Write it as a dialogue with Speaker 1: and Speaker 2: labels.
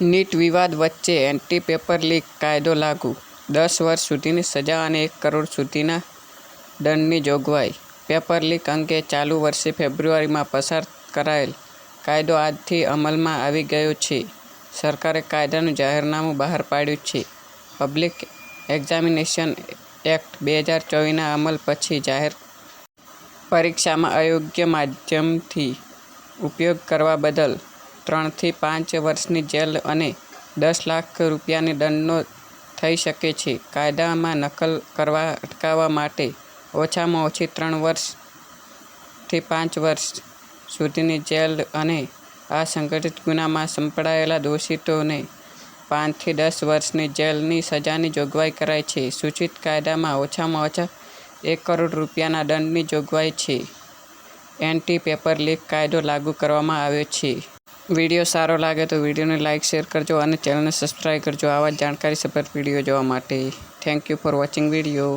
Speaker 1: NEET વિવાદ વચ્ચે anti paper leak કાયદો લાગુ. દસ વર્ષ સુધીની સજા અને એક કરોડ સુધીના દંડની જોગવાઈ. પેપર લીક અંગે ચાલુ વર્ષે ફેબ્રુઆરીમાં પસાર કરાયેલ કાયદો આજથી અમલમાં આવી ગયો છે. સરકારે કાયદાનું જાહેરનામું બહાર પાડ્યું છે. પબ્લિક એક્ઝામિનેશન એક્ટ બે હજાર ચોવીસના અમલ પછી જાહેર પરીક્ષામાં અયોગ્ય માધ્યમથી ઉપયોગ કરવા બદલ ત્રણથી પાંચ વર્ષની જેલ અને દસ લાખ રૂપિયાની દંડનો થઈ શકે છે. કાયદામાં નકલ કરવા અટકાવવા માટે ઓછામાં ઓછી ત્રણ વર્ષથી પાંચ વર્ષ સુધીની જેલ અને આ સંગઠિત ગુનામાં સંપડાયેલા દોષિતોને પાંચથી દસ વર્ષની જેલની સજાની જોગવાઈ કરાઈ છે. સૂચિત કાયદામાં ઓછામાં ઓછા એક કરોડ રૂપિયાના દંડની જોગવાઈ છે. એન્ટી પેપર લીક કાયદો લાગુ કરવામાં આવ્યો છે. વીડિયો સારો લાગે તો વિડીયોને લાઇક શેર કરજો અને ચેનલને સબસ્ક્રાઈબ કરજો. આવા જાણકારી સભર વીડિયો જોવા માટે. Thank you for watching video